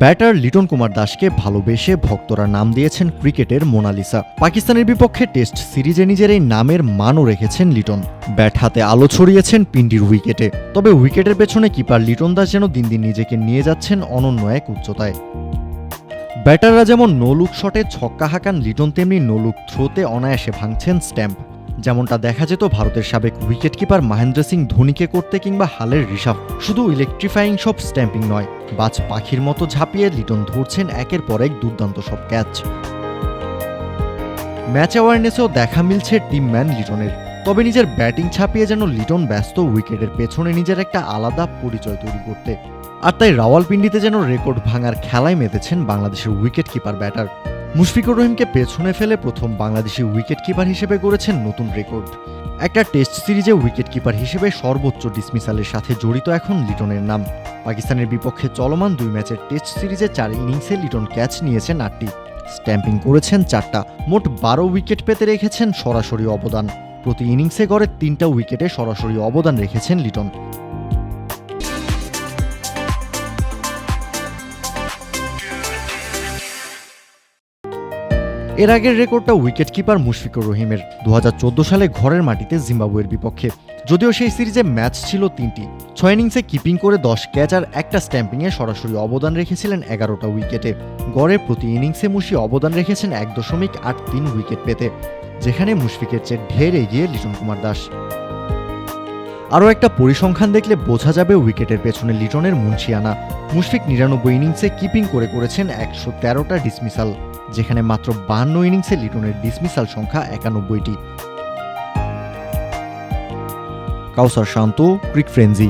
Batter Liton Kumar দাসকে ভালোবেসে ভক্তরা নাম দিয়েছেন ক্রিকেটের মোনালিসা। পাকিস্তানের বিপক্ষে টেস্ট সিরিজে নিজের এই নামের মানও রেখেছেন লিটন। ব্যাট হাতে আলো ছড়িয়েছেন পিন্ডির উইকেটে। তবে উইকেটের পেছনে কিপার লিটন দাস যেন দিন দিন নিজেকে নিয়ে যাচ্ছেন অনন্য এক উচ্চতায়। ব্যাটাররা যেমন নোলুক শটে ছক্কা হাঁকান লিটন, তেমনি নোলুক থ্রোতে অনায়াসে ভাঙছেন স্ট্যাম্প। যেমনটা দেখা যেত ভারতের সাবেক উইকেট কিপার মহেন্দ্র সিং ধোনিকে করতে কিংবা হালের ঋষভ, শুধু ইলেকট্রিফাইং সব স্ট্যাম্পিং নয়, বাজ পাখির মতো ঝাঁপিয়ে লিটন ধরছেন একের পর এক দুর্দান্ত সব ক্যাচ ম্যাচ অ্যাওয়ারনেসেও দেখা মিলছে টিম ম্যান লিটনের, তবে নিজের ব্যাটিং ছাপিয়ে যেন লিটন ব্যস্ত উইকেটের পেছনে নিজের একটা আলাদা পরিচয় তৈরি করতে। আর তাই রাওয়ালপিন্ডিতে যেন রেকর্ড ভাঙার খেলায় মেতেছেন বাংলাদেশের উইকেট কিপার ব্যাটার মুশফিকুর রহিমকে পেছনে ফেলে প্রথম বাংলাদেশি উইকেট কিপার হিসেবে গড়েছেন নতুন রেকর্ড। একটা টেস্ট সিরিজে উইকেট কিপার হিসেবে সর্বোচ্চ ডিসমিসালের সাথে জড়িত এখন লিটনের নাম। পাকিস্তানের বিপক্ষে চলমান দুই ম্যাচের টেস্ট সিরিজে চার ইনিংসে লিটন ক্যাচ নিয়েছেন আটটি। স্ট্যাম্পিং করেছেন চারটা। মোট বারো উইকেট পেতে রেখেছেন সরাসরি অবদান। প্রতি ইনিংসে গড়ে তিনটা উইকেটে সরাসরি অবদান রেখেছেন লিটন। এর আগের রেকর্ডটা উইকেট কিপার মুশফিকুর রহিমের। দু হাজার চোদ্দ সালে ঘরের মাটিতে জিম্বাবুয়ের বিপক্ষে। যদিও সেই সিরিজে ম্যাচ ছিল তিনটি। ছয় ইনিংসে কিপিং করে দশ ক্যাচ আর একটা স্ট্যাম্পিংয়ে সরাসরি অবদান রেখেছিলেন এগারোটা উইকেটে। গড়ে প্রতি ইনিংসে মুশি অবদান রেখেছেন এক দশমিক আট তিন উইকেট পেতে, যেখানে মুশফিকের চেয়ে ঢের এগিয়ে লিটন কুমার দাস। আরও একটা পরিসংখ্যান দেখলে বোঝা যাবে উইকেটের পেছনে লিটনের মুন্সিয়ানা। মুশফিক নিরানব্বই ইনিংসে কিপিং করে করেছেন একশো তেরোটা ডিসমিসাল। যেখানে মাত্র বান্ন ইনিংসে লিটনের ডিসমিসাল সংখ্যা একানব্বইটি। কাউসার শান্ত ক্রিক ফ্রেঞ্জি